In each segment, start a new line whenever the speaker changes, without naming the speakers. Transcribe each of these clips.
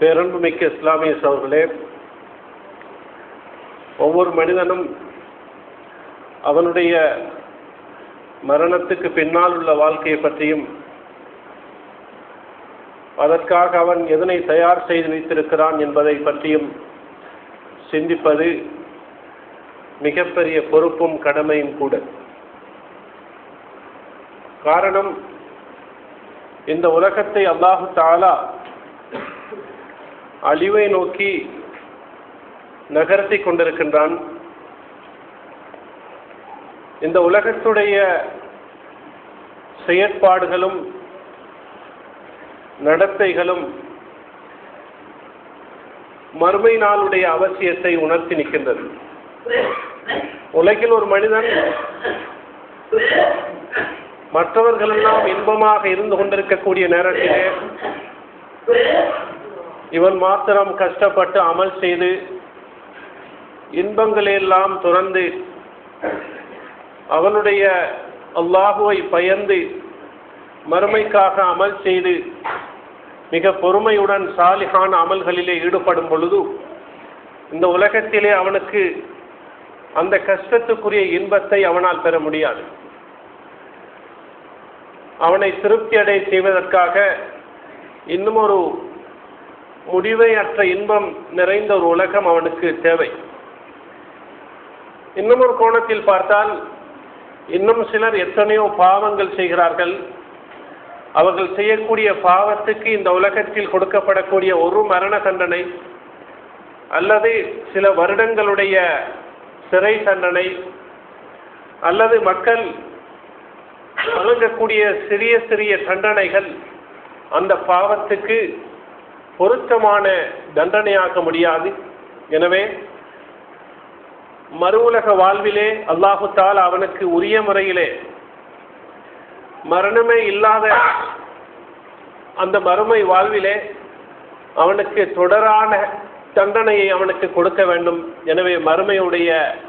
பேரன்புமிக்க இஸ்லாமிய சோர்களே ஒவ்வொரு மனிதனும் அவனுடைய மரணத்துக்கு பின்னால் உள்ள வாழ்க்கையை பற்றியும் அதற்காக அவன் எதனை தயார் செய்து வைத்திருக்கிறான் என்பதை பற்றியும் சிந்திப்பது மிகப்பெரிய பொறுப்பும் கடமையும் கூட. காரணம் இந்த உலகத்தை அல்லாஹு தாலா அழிவை நோக்கி நகர்த்தி கொண்டிருக்கின்றான். இந்த உலகத்துடைய செயற்பாடுகளும் நடத்தைகளும் மறுமை நாளுடைய அவசியத்தை உணர்த்தி நிற்கின்றது. உலகில் ஒரு மனிதன் மற்றவர்களெல்லாம் இன்பமாக இருந்து கொண்டிருக்கக்கூடிய நேரத்திலே இவன் மாத்திரம் கஷ்டப்பட்டு அமல் செய்து இன்பங்களையெல்லாம் துறந்து அவனுடைய அல்லாஹுவை பயந்து மறுமைக்காக அமல் செய்து மிக பொறுமையுடன் சாலிகான அமல்களிலே ஈடுபடும் பொழுது இந்த உலகத்திலே அவனுக்கு அந்த கஷ்டத்துக்குரிய இன்பத்தை அவனால் பெற முடியாது. அவனை திருப்தியடை செய்வதற்காக இன்னும் ஒரு முடிவை அற்ற இன்பம் நிறைந்த ஒரு உலகம் அவனுக்கு தேவை. இன்னும் ஒரு கோணத்தில் பார்த்தால் இன்னும் சிலர் எத்தனையோ பாவங்கள் செய்கிறார்கள். அவர்கள் செய்யக்கூடிய பாவத்துக்கு இந்த உலகத்தில் கொடுக்கப்படக்கூடிய ஒரு மரண தண்டனை அல்லது சில வருடங்களுடைய சிறை தண்டனை அல்லது மக்கள் வழங்கக்கூடிய சிறிய சிறிய தண்டனைகள் அந்த பாவத்துக்கு பொருத்தமான தண்டனையாக்க முடியாது. எனவே மறு உலக வாழ்விலே அல்லாஹுத்தால் அவனுக்கு உரிய முறையிலே மரணமே இல்லாத அந்த மறுமை வாழ்விலே அவனுக்கு தொடரான தண்டனையை அவனுக்கு கொடுக்க வேண்டும். எனவே மறுமையுடைய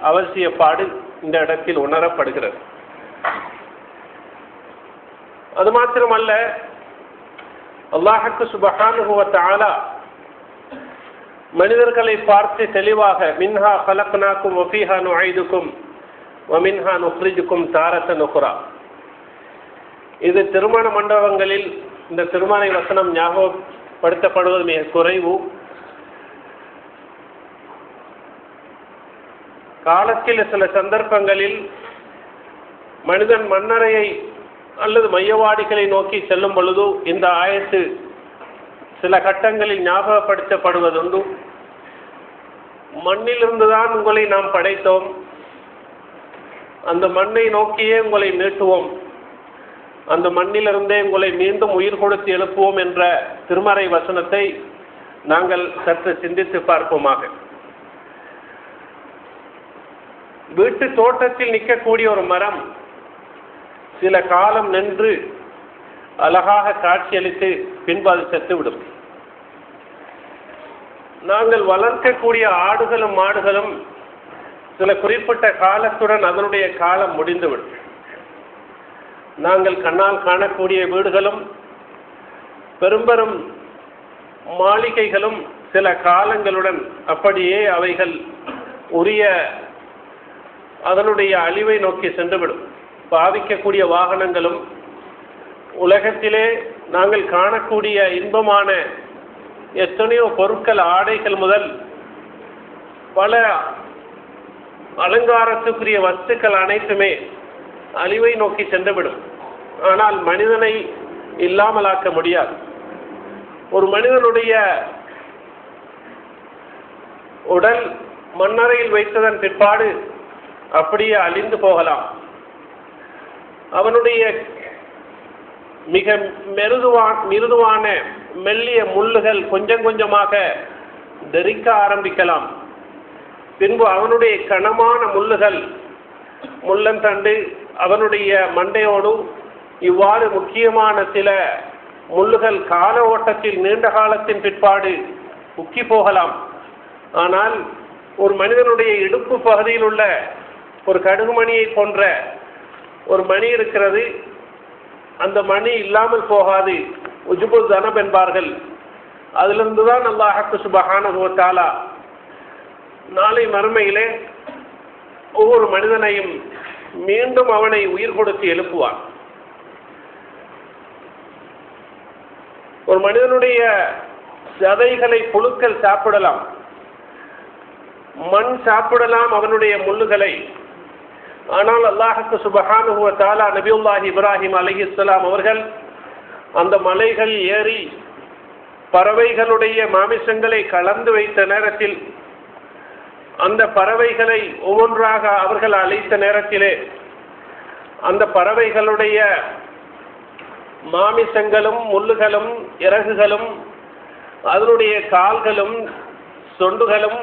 அவசியப்பாடு இந்த இடத்தில் உணரப்படுகிறது. அது மாத்திரமல்ல அல்லாஹுக்கு சுபஹானுவத்த மனிதர்களை பார்த்து தெளிவாக மின்ஹா கலக்னாக்கும் வஃபீஹா நுழைதுக்கும் ஒமின்ஹா நுஹ்ரிஜுக்கும் தாரத்த நுஹ்ரா இது திருமண மண்டபங்களில் இந்த திருமண வசனம் ஞாபகப்படுத்தப்படுவது மிக குறைவு. காலத்தில் சில சந்தர்ப்பங்களில் மனிதன் மன்னரையை அல்லது மையவாடிகளை நோக்கி செல்லும் பொழுது இந்த ஆயத்து சில கட்டங்களில் ஞாபகப்படுத்தப்படுவதுண்டு. மண்ணிலிருந்துதான் உங்களை நாம் படைத்தோம். அந்த மண்ணை நோக்கியே உங்களை மீட்டுவோம். அந்த மண்ணிலிருந்தே உங்களை மீண்டும் உயிர் கொடுத்து எழுப்புவோம் என்ற திருமறை வசனத்தை நாங்கள் சற்று சிந்தித்து பார்ப்போமாக. வீட்டு தோட்டத்தில் நிற்கக்கூடிய ஒரு மரம் சில காலம் நின்று அழகாக காட்சியளித்து பின்பு அது செத்துவிடும். நாங்கள் வளர்க்கக்கூடிய ஆடுகளும் மாடுகளும் சில குறிப்பிட்ட காலத்துடன் அதனுடைய காலம் முடிந்துவிடும். நாங்கள் கண்ணால் காணக்கூடிய வீடுகளும் பெரும்பெரும் மாளிகைகளும் சில காலங்களுடன் அப்படியே அவைகள் உரிய அதனுடைய அழிவை நோக்கி சென்றுவிடும். பாவிக்கக்கூடிய வாகனங்களும் உலகத்திலே நாங்கள் காணக்கூடிய இன்பமான எத்தனையோ பொருட்கள் ஆடைகள் முதல் பல அலங்காரத்துக்குரிய வஸ்துக்கள் அனைத்துமே அழிவை நோக்கி சென்றுவிடும். ஆனால் மனிதனை இல்லாமலாக்க முடியாது. ஒரு மனிதனுடைய உடல் மண்ணறையில் வைத்ததன் பிற்பாடு அப்படியே அழிந்து போகலாம். அவனுடைய மிக மெருதுவா மிருதுவான மெல்லிய முள்ளுகள் கொஞ்சம் கொஞ்சமாக தெரிக்க ஆரம்பிக்கலாம். பின்பு அவனுடைய கனமான முள்ளுகள் முள்ளந்தண்டு அவனுடைய மண்டையோடு இவ்வாறு முக்கியமான சில முள்ளுகள் கால ஓட்டத்தில் நீண்ட காலத்தின் பிற்பாடு உக்கி போகலாம். ஆனால் ஒரு மனிதனுடைய இடுப்பு பகுதியில் உள்ள ஒரு கடுகுமணியை போன்ற ஒரு மணி இருக்கிறது அந்த மணி இல்லாமல் போகாது. உஜுபு தனப் என்பார்கள். அதிலிருந்து தான் அல்லாஹக்கு சுபஹானுவத்தாலா நாளை மறுமையிலே ஒவ்வொரு மனிதனையும் மீண்டும் அவனை உயிர் கொடுத்து எழுப்புவான். ஒரு மனிதனுடைய சதைகளை புழுக்கள் சாப்பிடலாம். மண் சாப்பிடலாம் அவனுடைய முள்ளுகளை. ஆனால் அல்லாஹுக்கு சுபஹானுவ தாலா நபியுல்லாஹி இப்ராஹிம் அலி இஸ்லாம் அவர்கள் அந்த மலைகள் ஏறி பறவைகளுடைய மாமிசங்களை கலந்து வைத்த நேரத்தில் அந்த பறவைகளை ஒவ்வொன்றாக அவர்கள் அழைத்த நேரத்திலே அந்த பறவைகளுடைய மாமிசங்களும் முள்ளுகளும் இறகுகளும் அதனுடைய கால்களும் சொண்டுகளும்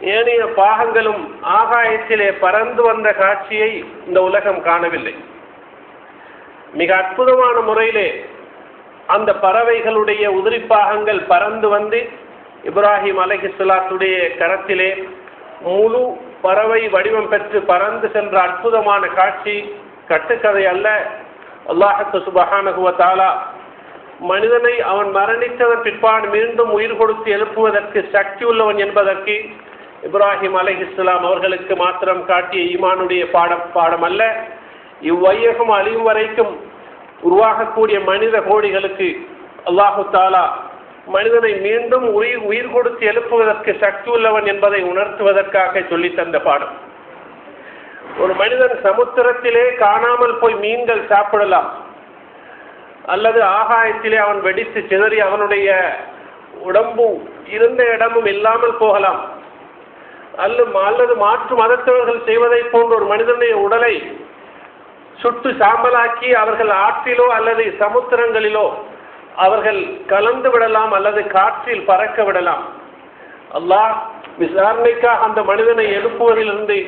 ஏனைய பாகங்களும் ஆகாயத்திலே பறந்து வந்த காட்சியை இந்த உலகம் காணவில்லை. மிக அற்புதமான முறையிலே அந்த பறவைகளுடைய உதிரி பாகங்கள் பறந்து வந்து இப்ராஹிம் அலஹிஸ்லாத்துடைய கரத்திலே முழு பறவை வடிவம் பெற்று பறந்து சென்ற அற்புதமான காட்சி கட்டுக்கதை அல்ல. அல்லாஹத்து சுபஹானகுவ தாலா மனிதனை அவன் மரணித்ததன் பிற்பாடு மீண்டும் உயிர் கொடுத்து எழுப்புவதற்கு சக்தி உள்ளவன் என்பதற்கு இப்ராஹிம் அலைஹிஸ்லாம் அவர்களுக்கு மாத்திரம் காட்டிய ஈமானுடைய பாடம் பாடம் அல்ல இவ்வையகம் அழியும் வரைக்கும் உருவாகக்கூடிய மனித கோடிகளுக்கு அல்லாஹு தாலா மனிதனை மீண்டும் உயிர் உயிர் கொடுத்து எழுப்புவதற்கு சக்தி உள்ளவன் என்பதை உணர்த்துவதற்காக சொல்லி தந்த பாடம். ஒரு மனிதன் சமுத்திரத்திலே காணாமல் போய் மீன்கள் சாப்பிடலாம். அல்லது ஆகாயத்திலே அவன் வெடித்து சிதறி அவனுடைய உடம்பு இருந்த இடமும் இல்லாமல் போகலாம். அல்லது அல்லது மாற்று மதத்தவர்கள் செய்வதை போன்ற ஒரு மனிதனுடைய உடலை சுட்டு சாம்பலாக்கி அவர்கள் ஆற்றிலோ அல்லது சமுத்திரங்களிலோ அவர்கள் கலந்து விடலாம் அல்லது காற்றில் பறக்க விடலாம். அல்லாஹ் விசாரணைக்காக அந்த மனிதனை எழுப்புவதிலிருந்து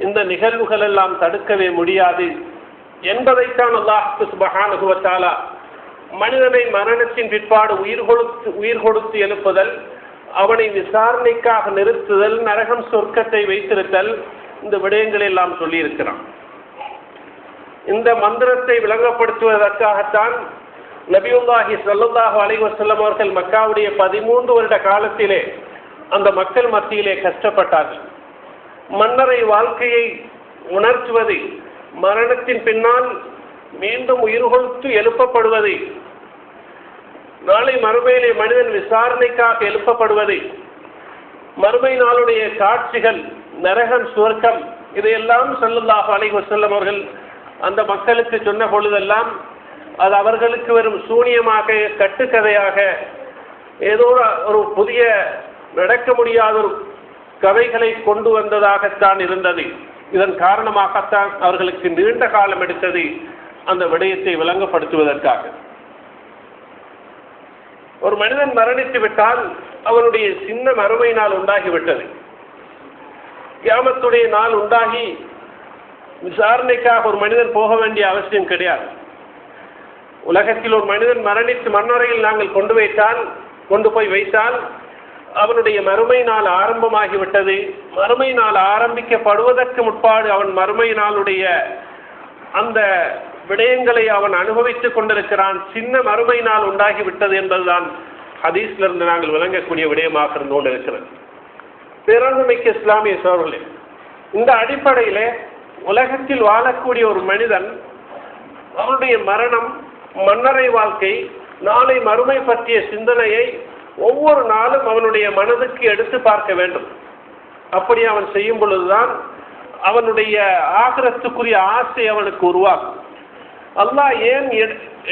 இந்த நிகழ்வுகள் எல்லாம் தடுக்கவே முடியாது. என்பதைத்தான் அல்லாஹு சுபஹானுகுவத்தாலா மனிதனை மரணத்தின் பிற்பாடு உயிர் கொடுத்து உயிர் கொடுத்து எழுப்புதல் அவனை விசாரணைக்காக நிறுத்துதல் நரகம் சொர்க்கத்தை வைத்திருத்தல் இந்த விடயங்களை எல்லாம் சொல்லியிருக்கிறான். இந்த மந்திரத்தை விளங்கப்படுத்துவதற்காகத்தான் நபியுல்லாஹி சல்லுல்லாஹு அலைவசல்லம் அவர்கள் மக்காவுடைய பதிமூன்று வருட காலத்திலே அந்த மக்கள் மத்தியிலே கஷ்டப்பட்டார்கள். மன்னரை வாழ்க்கையை உணர்த்துவதை மரணத்தின் பின்னால் மீண்டும் உயிர் எழுப்பப்படுவதை நாளை மறுமையிலே மனிதன் விசாரணைக்காக எழுப்பப்படுவது மறுமை நாளுடைய காட்சிகள் நரகம் சுவர்க்கம் இதையெல்லாம் சல்லுல்லாஹு அலைஹி வஸல்லம் அவர்கள் அந்த மக்களுக்கு சொன்ன பொழுதெல்லாம் அது அவர்களுக்கு வரும் சூனியமாக கட்டுக்கதையாக ஏதோ ஒரு புதிய நடக்க முடியாத ஒரு கதைகளை கொண்டு வந்ததாகத்தான் இருந்தது. இதன் காரணமாகத்தான் அவர்களுக்கு நீண்ட காலம் எடுத்தது அந்த விடயத்தை விளங்கப்படுத்துவதற்காக. ஒரு மனிதன் மரணித்து விட்டால் அவனுடைய சின்ன மறுமை நாள் உண்டாகிவிட்டது. கியாமத்துடைய நாள் உண்டாகி விசாரணைக்காக ஒரு மனிதன் போக வேண்டிய அவசியம் கிடையாது. உலகத்தில் ஒரு மனிதன் மரணித்து மண்ணறையில் நாங்கள் கொண்டு வைத்தால் கொண்டு போய் வைத்தால் அவனுடைய மறுமை நாள் ஆரம்பமாகிவிட்டது. மறுமை நாள் ஆரம்பிக்கப்படுவதற்கு முற்பாடு அவன் மறுமை நாளுடைய அந்த விடயங்களை அவன் அனுபவித்துக் கொண்டிருக்கிறான். சின்ன மறுமை நாள் உண்டாகிவிட்டது என்பதுதான் ஹதீஸ்ல இருந்து நாங்கள் விளங்கக்கூடிய விடயமாக இருந்து கொண்டிருக்கிறது. பேரன்புமிக்க இஸ்லாமிய சோழர்களே இந்த அடிப்படையிலே உலகத்தில் வாழக்கூடிய ஒரு மனிதன் அவனுடைய மரணம் மன்னரை வாழ்க்கை நாளை மறுமை பற்றிய சிந்தனையை ஒவ்வொரு நாளும் அவனுடைய மனதுக்கு எடுத்து பார்க்க வேண்டும். அப்படி அவன் செய்யும் பொழுதுதான் அவனுடைய ஆகிரத்துக்குரிய ஆசை அவனுக்கு உருவாகும். அல்லாஹ் ஏன்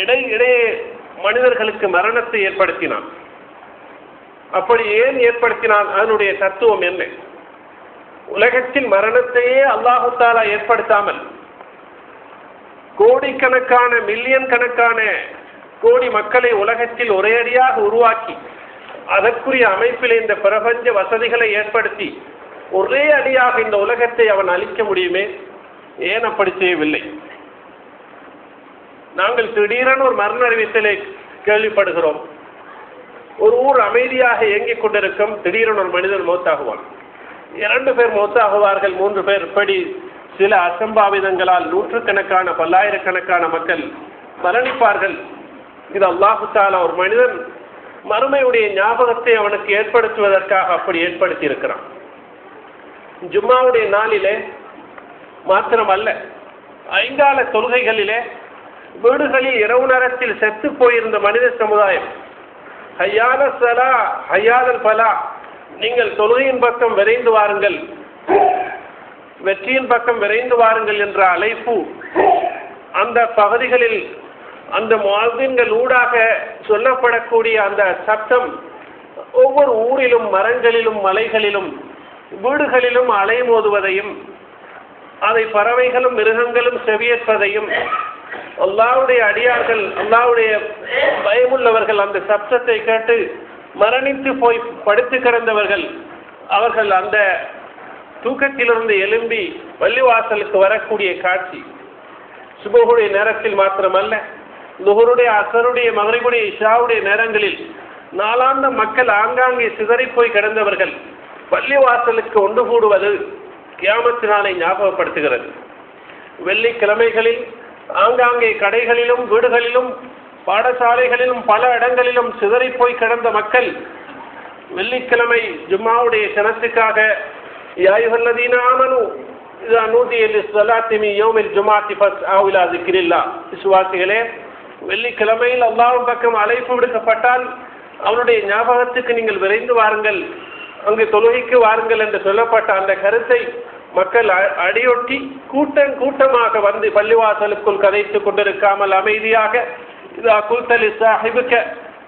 இடை இடையே மனிதர்களுக்கு மரணத்தை ஏற்படுத்தினான்? அப்படி ஏன் ஏற்படுத்தினான்? அதனுடைய தத்துவம் என்ன? உலகத்தில் மரணத்தையே அல்லாஹு தாலா ஏற்படுத்தாமல் கோடிக்கணக்கான மில்லியன் கணக்கான கோடி மக்களை உலகத்தில் ஒரேடியாக உருவாக்கி அதற்குரிய அமைப்பில் இந்த பிரபஞ்ச வசதிகளை ஏற்படுத்தி ஒரே அடியாக இந்த உலகத்தை அவன் அழிக்க முடியுமே? ஏன் அப்படி செய்யவில்லை? நாங்கள் திடீரென ஒரு மரண அறிவித்தலை கேள்விப்படுகிறோம். ஒரு ஊர் அமைதியாக இயங்கிக் கொண்டிருக்கும் திடீரென ஒரு மனிதன் மௌத்தாகுவான். இரண்டு பேர் மௌத்தாகுவார்கள் மூன்று பேர் இப்படி சில அசம்பாவிதங்களால் நூற்றுக்கணக்கான பல்லாயிரக்கணக்கான மக்கள் மரணிப்பார்கள். இது அல்லாஹு ஒரு மனிதன் மறுமையுடைய ஞாபகத்தை அவனுக்கு ஏற்படுத்துவதற்காக அப்படி ஏற்படுத்தி இருக்கிறான் ஜும்மாவுடைய நாளிலே மாத்திரமல்ல ஐங்கால தொழுகைகளிலே வீடுகளில் இரவு நேரத்தில் செத்து போயிருந்த மனித சமுதாயம். ஹையான சலா ஹையாதல் பலா. நீங்கள் தொழுகையின் பக்கம் விரைந்து வாருங்கள். வெற்றியின் பக்கம் விரைந்து வாருங்கள் என்ற அழைப்பு அந்த பகுதிகளில் அந்த மாதின்கள் ஊடாக சொல்லப்படக்கூடிய அந்த சத்தம் ஒவ்வொரு ஊரிலும் மரங்களிலும் மலைகளிலும் வீடுகளிலும் அலைமோதுவதையும் அதை பறவைகளும் மிருகங்களும் செவியேற்பதையும் அல்லாவுடைய அடியார்கள் அல்லாவுடைய பயமுள்ளவர்கள் அந்த சப்தத்தை கேட்டு மரணித்து போய் படுத்து கிடந்தவர்கள் அவர்கள் அந்த தூக்கத்திலிருந்து எழும்பி பள்ளிவாசலுக்கு வரக்கூடிய காட்சி சுபகுடைய நேரத்தில் மாத்திரமல்ல நுகருடைய அசருடைய மகரிபுடைய இஷாவுடைய நேரங்களில் நாளாந்த மக்கள் ஆங்காங்கே சிதறி போய் கிடந்தவர்கள் பள்ளிவாசலுக்கு ஒன்று கூடுவது கியாமத்து நாளை ஞாபகப்படுத்துகிறது. வெள்ளிக்கிழமைகளில் ஆங்காங்கே கடைகளிலும் வீடுகளிலும் பாடசாலைகளிலும் பல இடங்களிலும் சிதறிப்போய் போய் கிடந்த மக்கள் வெள்ளிக்கிழமை ஜும்மாவுடைய தினத்துக்காக யாயுகல்லதீனாமனு ஆமனு இதா ஏழு சலாத்திமி யோமில் ஜுமாத்தி பஸ் ஆவிலா திக்கிரில்லா விசுவாசிகளே வெள்ளிக்கிழமையில் அல்லாவும் பக்கம் அழைப்பு விடுக்கப்பட்டால் அவனுடைய ஞாபகத்துக்கு நீங்கள் விரைந்து வாருங்கள். அங்கு தொழுகைக்கு வாருங்கள் என்று சொல்லப்பட்ட அந்த கருத்தை மக்கள் அ- அடியொட்டி கூட்டம் கூட்டமாக வந்து பள்ளிவாசலுக்குள் கதைத்துக் கொண்டிருக்காமல் அமைதியாக இதா குல்தலி சாஹிபுக்க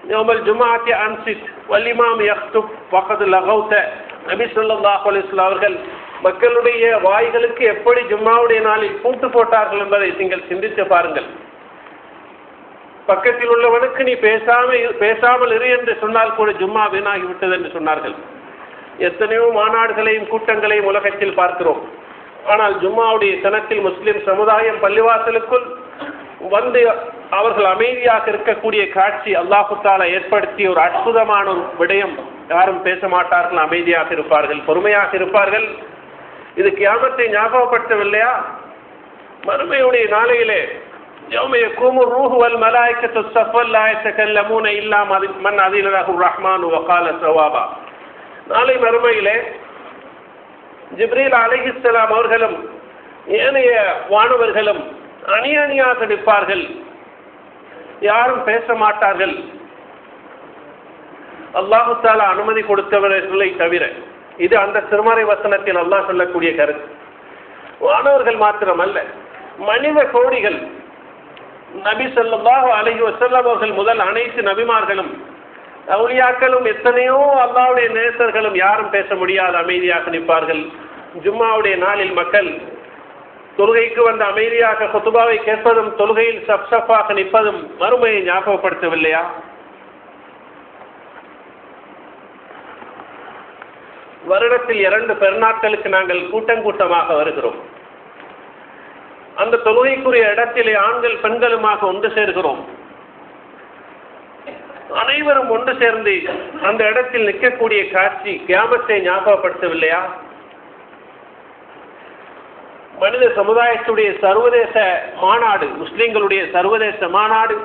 யோமல் ஜுமாத்தி அன்சித் வல்லிமாம் யக்துப் வகது லகௌத்த நபி ஸல்லல்லாஹு அவர்கள் மக்களுடைய வாய்களுக்கு எப்படி ஜும்மாவுடைய நாளில் பூட்டு போட்டார்கள் என்பதை நீங்கள் சிந்தித்து பாருங்கள். பக்கத்தில் உள்ளவனுக்கு நீ பேசாமல் இரு- பேசாமல் இரு என்று சொன்னால் கூட ஜும்மா வீணாகிவிட்டது என்று சொன்னார்கள். எத்தனையோ மாநாடுகளையும் கூட்டங்களையும் உலகத்தில் பார்க்கிறோம். ஆனால் ஜும்மாவுடைய தனத்தில் முஸ்லிம் சமுதாயம் பள்ளிவாசலுக்குள் வந்து அவர்கள் அமைதியாக இருக்கக்கூடிய காட்சி அல்லாஹுத்தாலா ஏற்படுத்திய ஒரு அற்புதமான ஒரு விடயம். யாரும் பேச மாட்டார்கள் அமைதியாக இருப்பார்கள் பொறுமையாக இருப்பார்கள். இது கியாமத்தை ஞாபகப்படுத்தவில்லையா? மறுமையுடைய நாளையிலே யௌமைய கூமு ரூஹு வல் மலாய்க்கத்து சஃபல் லாயத்தகல்லமூன இல்லாம மன் அதிலராகு ரஹ்மான் வகால சவாபா நாளை மறுமையிலே ஜிப்ரீல் அலிஹிஸ்லாம் அவர்களும் ஏனைய வானவர்களும் அணி அணியாக நிற்பார்கள். யாரும் பேச மாட்டார்கள். அல்லாஹு தாலா அனுமதி கொடுத்தவர்களை தவிர இது அந்த திருமறை வசனத்தில் அல்லாஹ் சொல்லக்கூடிய கருத்து. வானவர்கள் மாத்திரமல்ல மனித கோடிகள். நபி ஸல்லல்லாஹு அழகி செல்லவர்கள் அவர்கள் முதல் அனைத்து நபிமார்களும் அவுளியாக்களும் எத்தனையோ அல்லாவுடைய நேசர்களும் யாரும் பேச முடியாத அமைதியாக நிற்பார்கள். ஜும்மாவுடைய நாளில் மக்கள் தொழுகைக்கு வந்த அமைதியாக குத்துபாவை கேட்பதும் தொழுகையில் சப் சப்பாக நிற்பதும் மறுமையை ஞாபகப்படுத்தவில்லையா? வருடத்தில் இரண்டு பெருநாட்களுக்கு நாங்கள் கூட்டம் கூட்டமாக வருகிறோம். அந்த தொழுகைக்குரிய இடத்திலே ஆண்கள் பெண்களுமாக ஒன்று சேர்கிறோம். அனைவரும் ஒன்று சேர்ந்து அந்த இடத்தில் நிற்கக்கூடிய காட்சி கியாமத்தை ஞாபகப்படுத்தவில்லையா? மனித சமுதாயத்துடைய சர்வதேச மாநாடு முஸ்லிம்களுடைய சர்வதேச மாநாடு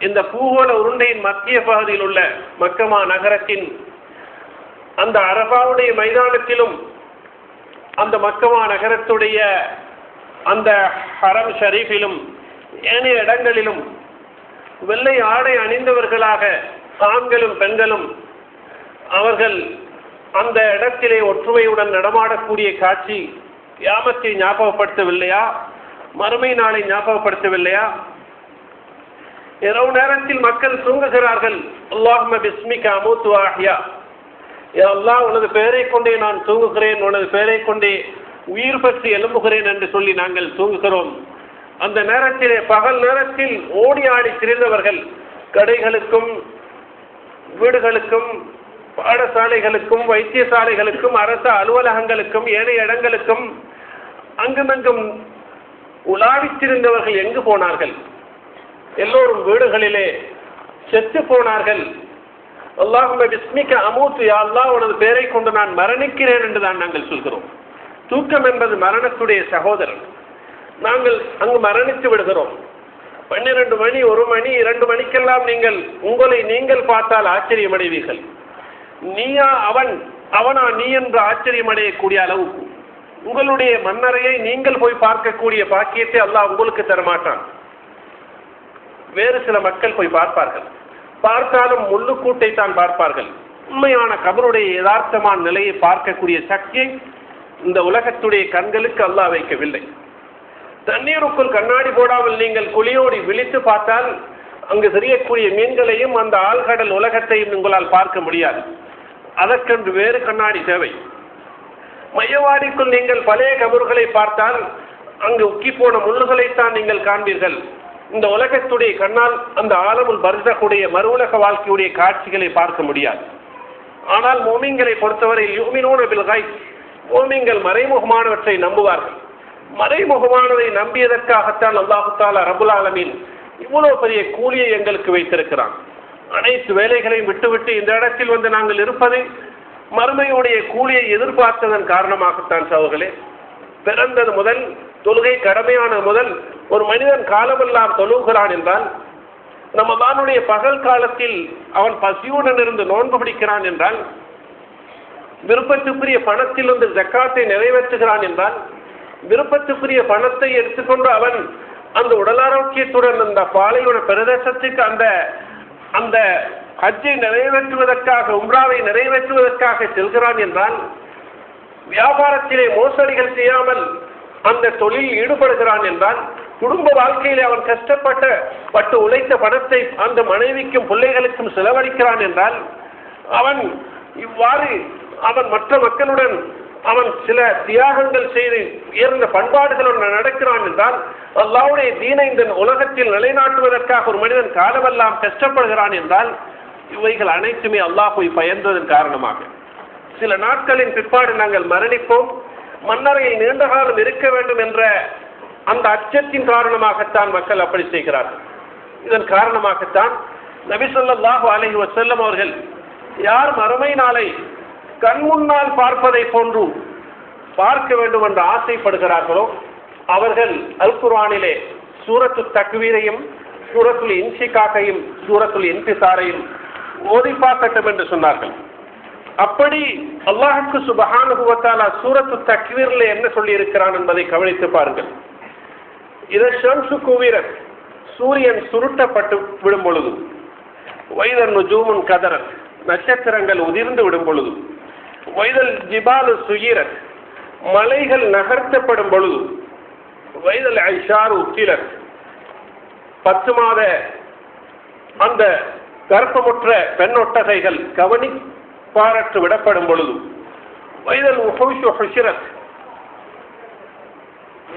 இந்த பூகோள உருண்டையின் மத்திய பகுதியில் உள்ள மக்கமா நகரத்தின் அந்த அரபாவுடைய மைதானத்திலும் அந்த மக்கமா நகரத்துடைய அந்த ஹரம் ஷரீஃபிலும் ஏனைய இடங்களிலும் வெள்ளை ஆடை அணிந்தவர்களாக ஆண்களும் பெண்களும் அவர்கள் அந்த இடத்திலே ஒற்றுமையுடன் நடமாடக்கூடிய காட்சி கியாமத்தை ஞாபகப்படுத்தவில்லையா? மறுமை நாளை ஞாபகப்படுத்தவில்லையா? இரவு நேரத்தில் மக்கள் தூங்குகிறார்கள். அல்லாஹ்ம பிஸ்மிக அமூத்து ஆஹியா எல்லாம் அல்லாஹ் உனது பெயரை கொண்டே நான் தூங்குகிறேன் உனது பெயரை கொண்டே உயிர் பற்றி எழும்புகிறேன் என்று சொல்லி நாங்கள் தூங்குகிறோம். அந்த நேரத்திலே பகல் நேரத்தில் ஓடி ஆடி திரிந்தவர்கள் கடைகளுக்கும் வீடுகளுக்கும் பாடசாலைகளுக்கும் வைத்தியசாலைகளுக்கும் அரசு அலுவலகங்களுக்கும் ஏனைய இடங்களுக்கும் அங்குமங்கும் உலாவித்திருந்தவர்கள் எங்கு போனார்கள்? எல்லோரும் வீடுகளிலே செத்து போனார்கள். அல்லாஹுமே விஸ்மிக்க அமூத்து யா அல்லாஹ் உனது பேரை கொண்டு நான் மரணிக்கிறேன் என்று தான் நாங்கள் சொல்கிறோம். தூக்கம் என்பது மரணத்துடைய சகோதரன். நாங்கள் அங்கு மரணித்து விடுகிறோம். பன்னிரண்டு மணி ஒரு மணி இரண்டு மணிக்கெல்லாம் நீங்கள் உங்களை நீங்கள் பார்த்தால் ஆச்சரியமடைவீர்கள். நீயா அவன் அவனா நீ என்று ஆச்சரியமடையக்கூடிய அளவுக்கு. உங்களுடைய மன்னரையை நீங்கள் போய் பார்க்கக்கூடிய பாக்கியத்தை அல்லாஹ் உங்களுக்கு தரமாட்டான். வேறு சில மக்கள் போய் பார்ப்பார்கள். பார்த்தாலும் முள்ளுக்கூட்டை தான் பார்ப்பார்கள். உண்மையான கபருடைய யதார்த்தமான நிலையை பார்க்கக்கூடிய சக்தியை இந்த உலகத்துடைய கண்களுக்கு அல்லாஹ் வைக்கவில்லை. தண்ணீருக்குள் கண்ணாடி போடாமல் நீங்கள் குழியோடி விழித்து பார்த்தால் அங்கு தெரியக்கூடிய மீன்களையும் அந்த ஆழ்கடல் உலகத்தையும் உங்களால் பார்க்க முடியாது. அதற்கென்று வேறு கண்ணாடி தேவை. மையவாடிக்குள் நீங்கள் பழைய கபறுகளை பார்த்தால் அங்கு உக்கி போன முள்ளுகளைத்தான் நீங்கள் காண்பீர்கள். இந்த உலகத்துடைய கண்ணால் அந்த ஆலமுல் பருதக்கூடிய மறு உலக வாழ்க்கையுடைய காட்சிகளை பார்க்க முடியாது. ஆனால் மோமிங்களை பொறுத்தவரை யூமினோன பில்காய் மோமிங்கள் மறைமுகமானவற்றை நம்புவார்கள். மறைமுகமானதை நம்பியதற்காகத்தான் அல்லாஹுத்தால தாலா ரபுல் இவ்வளவு பெரிய கூலியை எங்களுக்கு வைத்திருக்கிறான். அனைத்து வேலைகளையும் விட்டுவிட்டு இந்த இடத்தில் வந்து நாங்கள் இருப்பது மறுமையுடைய கூலியை எதிர்பார்த்ததன் காரணமாகத்தான் சவர்களே பிறந்தது முதல் தொழுகை கடமையான முதல் ஒரு மனிதன் காலமெல்லாம் தொழுகிறான் என்றால் ரமதானுடைய பகல் காலத்தில் அவன் பசியுடன் இருந்து நோன்பு பிடிக்கிறான் என்றால் விருப்பத்துக்குரிய பணத்திலிருந்து ஜக்காத்தை நிறைவேற்றுகிறான் என்றால் விருப்பத்துக்குரிய பணத்தை எடுத்துக்கொண்டு அவன் அந்த உடல் ஆரோக்கியத்துடன் அந்த பாலைவன பிரதேசத்துக்கு அந்த அந்த ஹஜ்ஜை நிறைவேற்றுவதற்காக உம்ராவை நிறைவேற்றுவதற்காக செல்கிறான் என்றால் வியாபாரத்திலே மோசடிகள் செய்யாமல் அந்த தொழில் ஈடுபடுகிறான் என்றால் குடும்ப வாழ்க்கையிலே அவன் கஷ்டப்பட்ட பட்டு உழைத்த பணத்தை அந்த மனைவிக்கும் பிள்ளைகளுக்கும் செலவழிக்கிறான் என்றால் அவன் இவ்வாறு அவன் மற்ற மக்களுடன் அவன் சில தியாகங்கள் செய்து உயர்ந்த பண்பாடுகளுடன் நடக்கிறான் என்றால் அல்லாவுடைய தீனை இந்த உலகத்தில் நிலைநாட்டுவதற்காக ஒரு மனிதன் காலமெல்லாம் கஷ்டப்படுகிறான் என்றால் இவைகள் அனைத்துமே அல்லாஹ் போய் பயந்ததன் காரணமாக. சில நாட்களின் பிற்பாடு நாங்கள் மரணிப்போம். மன்னரையை நீண்ட காலம் இருக்க வேண்டும் என்ற அந்த அச்சத்தின் காரணமாகத்தான் மக்கள் அப்படி செய்கிறார்கள். இதன் காரணமாகத்தான் நபிசல்லாஹு அலஹி வசல்லம் அவர்கள் யார் மறுமை நாளை கண் முன்னால் பார்ப்பதை போன்று பார்க்க வேண்டும் என்று ஆசைப்படுகிறார்களோ அவர்கள் அல் குர்ஆனிலே சூரத்து தக்வீரையும் சூரத்துல் இன்சிகாக்கையும் சூரத்துல் இன்பிசாரையும் ஓதி பார்க்கட்டும் என்று சொன்னார்கள். அப்படி அல்லாஹுக்கு சுபஹானுபவத்தாலா சூரத்து தக்வீரில் என்ன சொல்லி இருக்கிறான் என்பதை கவனித்து பாருங்கள். இதை ஷம்சு குவீரன் சூரியன் சுருட்டப்பட்டு விடும் பொழுது வைதன் நுஜூமுன் கதரன் நட்சத்திரங்கள் உதிர்ந்து விடும் பொழுது வைதல் ஜிபாலு சுயிரத் மலைகள் நகர்த்தப்படும் பொழுது வைதல் ஐஷார் உத்திலர் பத்து மாத அந்த கர்ப்பமுற்ற பெண்ணொட்டகைகள் கவனி பாரற்று விடப்படும் பொழுது வைதல் உஹுஷு ஹுஷிரத்.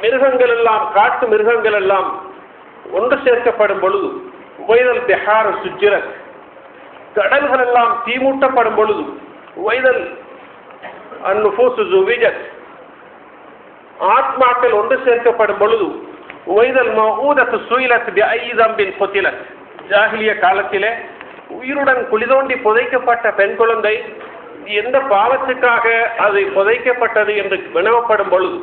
மிருகங்கள் எல்லாம் காட்டு மிருகங்கள் எல்லாம் ஒன்று சேர்க்கப்படும் பொழுது வைதல் திஹார சுஜிரத். கடல்கள் எல்லாம் தீமூட்டப்படும் பொழுது வைதல் அந்நுபூசு ஜுவிஜத். ஆத்மாக்கள் ஒன்று சேர்க்கப்படும் பொழுது வைதல் மகூதத்து சுயிலத் பி ஐதம்பின் கொத்திலத் ஜாகிலிய காலத்திலே உயிருடன் குளிதோண்டி புதைக்கப்பட்ட பெண் குழந்தை எந்த பாவத்துக்காக அது புதைக்கப்பட்டது என்று வினவப்படும் பொழுது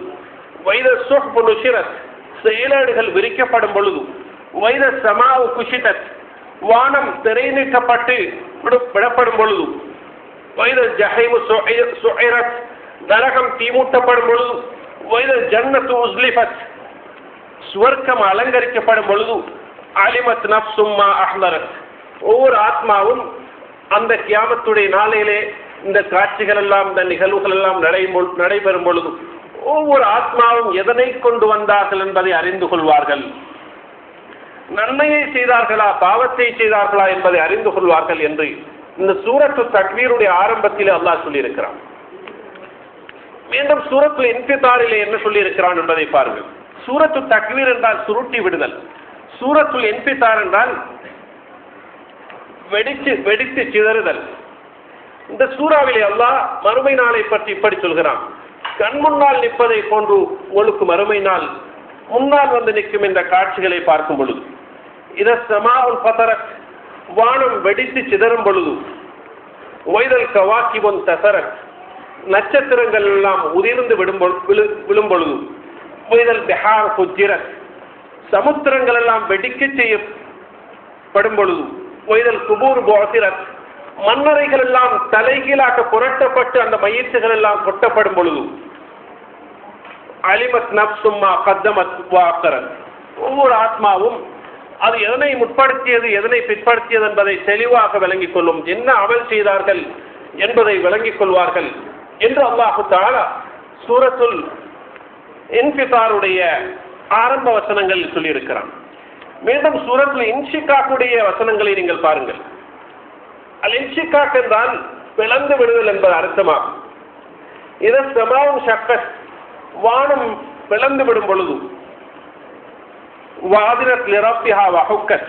வைத சுஹ்பு நுஷிரத் செயலாடுகள் விரிக்கப்படும் பொழுது வைத சமாவு குஷிதத் வானம் திரை நீக்கப்பட்டு விடப்படும் பொழுது வைத ஜஹைமு சுஐ- நரகம் தீமூட்டப்படும் பொழுது வைத ஜன்னத்து உஸ்லிஃபத் சுவர்க்கம் அலங்கரிக்கப்படும் பொழுது அலிமத் நப்சும்மா அஹ்லரத் ஒவ்வொரு ஆத்மாவும் அந்த கியாமத்துடைய நாளையிலே இந்த காட்சிகள் எல்லாம் இந்த நிகழ்வுகள் எல்லாம் நடைபெறும் நடைபெறும் பொழுது ஒவ்வொரு ஆத்மாவும் எதனை கொண்டு வந்தார்கள் என்பதை அறிந்து கொள்வார்கள். நன்மையை செய்தார்களா பாவத்தை செய்தார்களா என்பதை அறிந்து கொள்வார்கள் என்று இந்த சூரத்து தக்வீருடைய ஆரம்பத்தில் அல்லாஹ் சொல்லியிருக்கிறான். மீண்டும் சூரத்து இன்பிதாரிலே என்ன சொல்லியிருக்கிறான் என்பதை பாருங்கள். சூரத்து தக்வீர் என்றால் சுருட்டி விடுதல். சூரத்துல் இன்பிதார் என்றால் வெடித்து வெடித்து சிதறுதல். இந்த சூறாவிலே அல்லாஹ் மறுமை நாளை பற்றி இப்படி சொல்கிறான். கண் முன்னால் நிற்பதை போன்று உங்களுக்கு மறுமை நாள் முன்னால் வந்து நிற்கும் இந்த காட்சிகளை பார்க்கும் பொழுது. இத சமாவுல் பதற வானம் வெடித்து சிதறும் பொழுது ஒய்தல் கவாக்கிபொன் தசரத் நட்சத்திரங்கள் எல்லாம் உதிர்ந்து விடும் விழு- விழும் பொழுது ஒய்தல் பிஹார் புஜிரத் சமுத்திரங்கள் எல்லாம் வெடிக்க செய்யப்படும் பொழுது ஒய்தல் குபூர் போசிரத் மன்னரைகள் எல்லாம் தலைகீழாக புரட்டப்பட்டு அந்த மயிற்சிகள் எல்லாம் கொட்டப்படும் பொழுது அலிமத் நப்சும்மா கத்தமத் வாக்கரன் ஒவ்வொரு ஆத்மாவும் அது எதனை முற்படுத்தியது எதனை பிற்படுத்தியது என்பதை தெளிவாக விளங்கிக் கொள்ளும் என்ன அமல் செய்தார்கள் என்பதை விளங்கிக் கொள்வார்கள் என்று அல்லாஹு தாலா சூரத்துல் இன்பிதாருடைய ஆரம்ப வசனங்களில் சொல்லியிருக்கிறான். மீண்டும் சூரத்தில் இன்ஷிகாக்குடைய வசனங்களை நீங்கள் பாருங்கள். அல் இன்ஷிகாக் என்றால் பிளந்து விடுதல் என்பது அர்த்தமாகும். இதன் சமாவும் சக்கஸ் வானம் பிளந்து விடும் பொழுது வாதினத் லிரப்பிஹா வஹுக்கத்.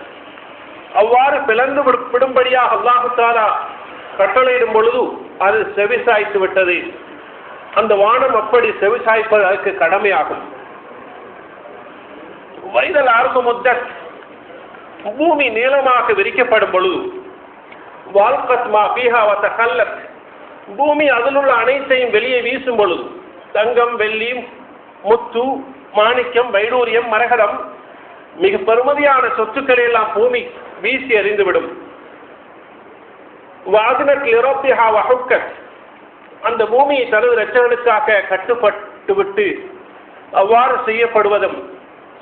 அவ்வாறு பிளந்து விடும்படியாக அல்லாஹுத்தாலா கட்டளையிடும் பொழுது அது செவிசாய்த்து விட்டது. அந்த வானம் அப்படி செவிசாய்ப்பது அதற்கு கடமையாகும். வைதல் ஆர்ம முத்த பூமி நீளமாக விரிக்கப்படும் பொழுது வால்கத் மா பீஹா வத்த கல்லத் பூமி அதில் உள்ள அனைத்தையும் வெளியே வீசும் பொழுது தங்கம் வெள்ளி முத்து மாணிக்கம் வைடூரியம் மரகதம் மிக பெருமதியான சொத்துக்களை எல்லாம் பூமி வீசி எறிந்துவிடும். வாதினத் லிரோப்பிஹா வஹுக்கத் அந்த பூமியை தனது ரச்சகனுக்காக கட்டுப்பட்டு விட்டு அவ்வாறு செய்யப்படுவதும்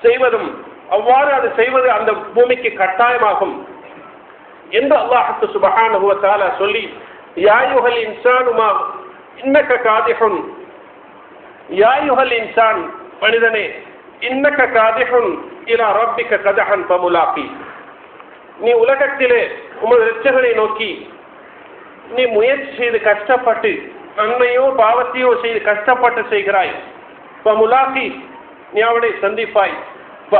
செய்வதும் அவ்வாறு அது செய்வது அந்த பூமிக்கு கட்டாயமாகும் என்று அல்லாஹுக்கு சுபகான சொல்லி யாயுகல் இன்சானுமா இன்னக்க காதிஹுன். யாயுஹல் இன்சான் மனிதனே இன்னக்க காதிஹுன். இலா ரப்பிக்க கதஹன் பமுலாக்கி நீ உலகத்திலே உமது லட்சங்களை நோக்கி நீ முயற்சி செய்து கஷ்டப்பட்டு நன்மையோ பாவத்தையோ செய்து கஷ்டப்பட்டு செய்கிறாய். பமுலாக்கி நீ அவனை சந்திப்பாய்.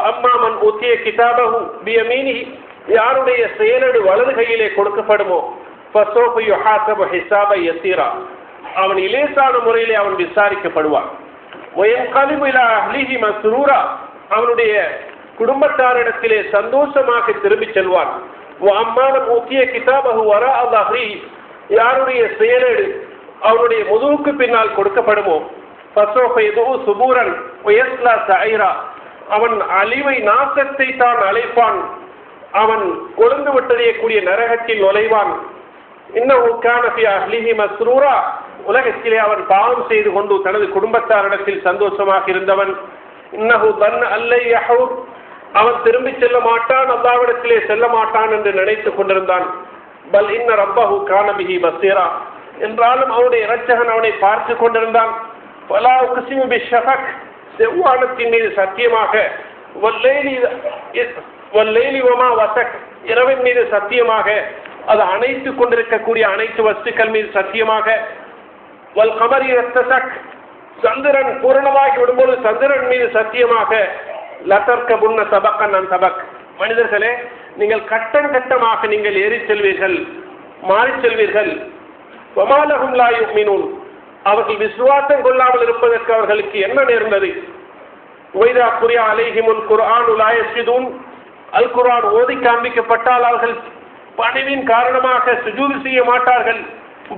அம்மாமன் ஊத்திய கிதாபகு பியமீனி யாருடைய செயலடு வலது கையிலே கொடுக்கப்படுமோ ஃபசோஃப ஹாசப ஹிசாபை எத்தீரா அவன் இலேசான முறையிலே அவன் விசாரிக்கப்படுவான். அவனுடைய குடும்பத்தாரிடத்திலே சந்தோஷமாக திரும்பிச் செல்வான். அம்மாவன் ஊத்திய கிதாபகு வரா அல்லாஹி யாருடைய செயலடு அவருடைய முதுவுக்கு பின்னால் கொடுக்கப்படுமோ? சுபூரன் அவன் அழிவை நாசத்தை தான் அழைப்பான். அவன் கொழுந்து விட்டறியக்கூடிய நரகத்தில் நுழைவான். இன்னும் மஸ்ரூரா. உலகத்திலே அவன் பாவம் செய்து கொண்டு தனது குடும்பத்தாரிடத்தில் சந்தோஷமாக இருந்தவன். இன்னஹு தன் அல்லை அவன் திரும்பி செல்ல மாட்டான் அல்லாவிடத்திலே செல்ல மாட்டான் என்று நினைத்துக் கொண்டிருந்தான். பல் இன்ன ரப்பஹு கானபிஹி பசீரா என்றாலும் அவனுடைய இரட்சகன் அவனை பார்த்து கொண்டிருந்தான். பலா குசிமு பி ஷஃபக் செவ்வானத்தின் மீது சத்தியமாக வல்லேலி வல்லேலி வமா வசக் இரவின் மீது சத்தியமாக அது அணைத்துக் கொண்டிருக்கக்கூடிய அனைத்து வஸ்துக்கள் மீது சத்தியமாக வல் கமரி ரத்தசக் சந்திரன் பூரணமாகி விடும்போது சந்திரன் மீது சத்தியமாக லதர்க்க புன்ன சபக்கன் நான் சபக் மனிதர்களே நீங்கள் கட்டம் கட்டமாக நீங்கள் ஏறி செல்வீர்கள் மாறி செல்வீர்கள். ஒமாலகும் லாயு மீனூன் அவர்கள் விசுவாசம் கொள்ளாமல் இருப்பதற்கு அவர்களுக்கு என்ன நேர்ந்தது? ஒய்தா குரியா அலைஹிமுல் குர்ஆன் உலாயசிதூன் அல் குர்ஆன் ஓதி காண்பிக்கப்பட்டால் அவர்கள் பணிவின் காரணமாக சுஜூது செய்ய மாட்டார்கள்.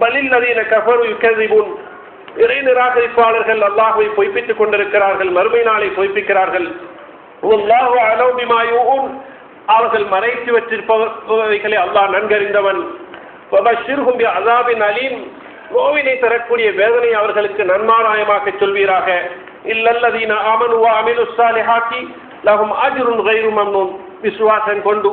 பலில் நதியின கஃபரு யுக்கதிபூன் இறை நிராகரிப்பாளர்கள் அல்லாஹுவை பொய்ப்பித்துக் கொண்டிருக்கிறார்கள் மறுமை நாளை பொய்ப்பிக்கிறார்கள். அவர்கள் மறைத்து வச்சிருப்பவைகளை அல்லாஹ் நன்கறிந்தவன். அசாபின் அலீம் நோவினை தரக்கூடிய வேதனை அவர்களுக்கு நன்மாராயமாக சொல்வீராக. இல்லல்லதீன ஆமனு வ அமிலு ஸாலிஹாத்தி லஹும் அஜ்ருன் கைரு மம்னூன் விசுவாசம் கொண்டு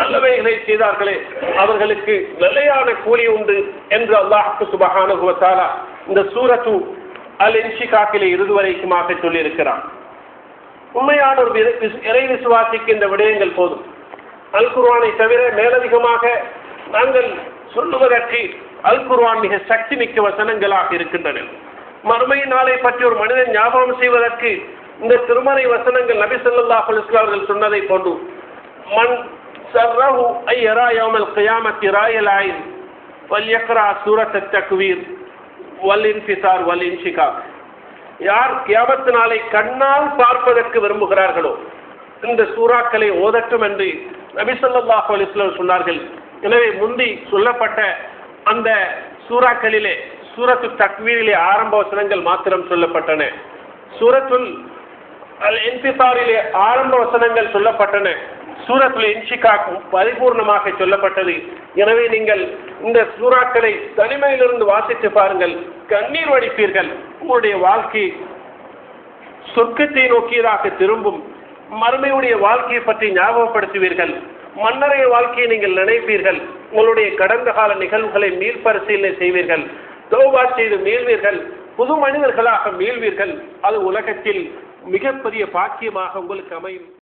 நல்லவைகளை செய்தார்களே. அவர்களுக்கு நிலையான கூலி உண்டு என்று அல்லாஹுக்கு சுபஹானஹு இந்த சூரத்து அல் இன்ஷிகாக்கிலே இறுதி வரைக்குமாக சொல்லியிருக்கிறான். உண்மையான ஒரு விசு- இறை விசுவாசிக்கு இந்த விடயங்கள் போதும். அல் குர்வானை தவிர மேலதிகமாக நாங்கள் சொல்லுவதற்கு அல் குர்வான் மிக சக்தி மிக்க வசனங்களாக இருக்கின்றன. மறுமை நாளை பற்றி ஒரு மனிதன் ஞாபகம் செய்வதற்கு இந்த திருமறை வசனங்கள் நபி சொல்லா அவர்கள் சொன்னதை போன்று மண் சர்ரஹு ஐ யரா யௌமல் கியாமத்தி ராயல் ஆயின் வல்யக்ரா சூரத் தக்வீர் வல் இன்ஃபிசார் வல் இன்ஷிகாக் யார் கியாபத்து நாளை கண்ணால் பார்ப்பதற்கு விரும்புகிறார்களோ இந்த சூறாக்களை ஓதட்டும் என்று நபி அலிஸ்லம் சொன்னார்கள். எனவே முந்தி சொல்லப்பட்ட அந்த சூறாக்களிலே சூரத்து தக்வீரிலே ஆரம்ப வசனங்கள் மாத்திரம் சொல்லப்பட்டன. சூரத்துல் அல் இன்பிசாரிலே ஆரம்ப வசனங்கள் சொல்லப்பட்டன. சூரத்துல இன்ஷிகாக் பரிபூர்ணமாக சொல்லப்பட்டது. எனவே நீங்கள் இந்த சூறாக்களை தனிமையிலிருந்து வாசித்து பாருங்கள். கண்ணீர் வடிப்பீர்கள். உங்களுடைய வாழ்க்கை சொர்க்கத்தை நோக்கியதாக திரும்பும். மறுமையுடைய வாழ்க்கையை பற்றி ஞாபகப்படுத்துவீர்கள். மன்னரைய வாழ்க்கையை நீங்கள் நினைப்பீர்கள். உங்களுடைய கடந்த கால நிகழ்வுகளை மீள்பரிசீலனை செய்வீர்கள். தௌபா செய்து மீள்வீர்கள். புது மனிதர்களாக மீள்வீர்கள். அது உலகத்தில் மிகப்பெரிய பாக்கியமாக உங்களுக்கு அமையும்.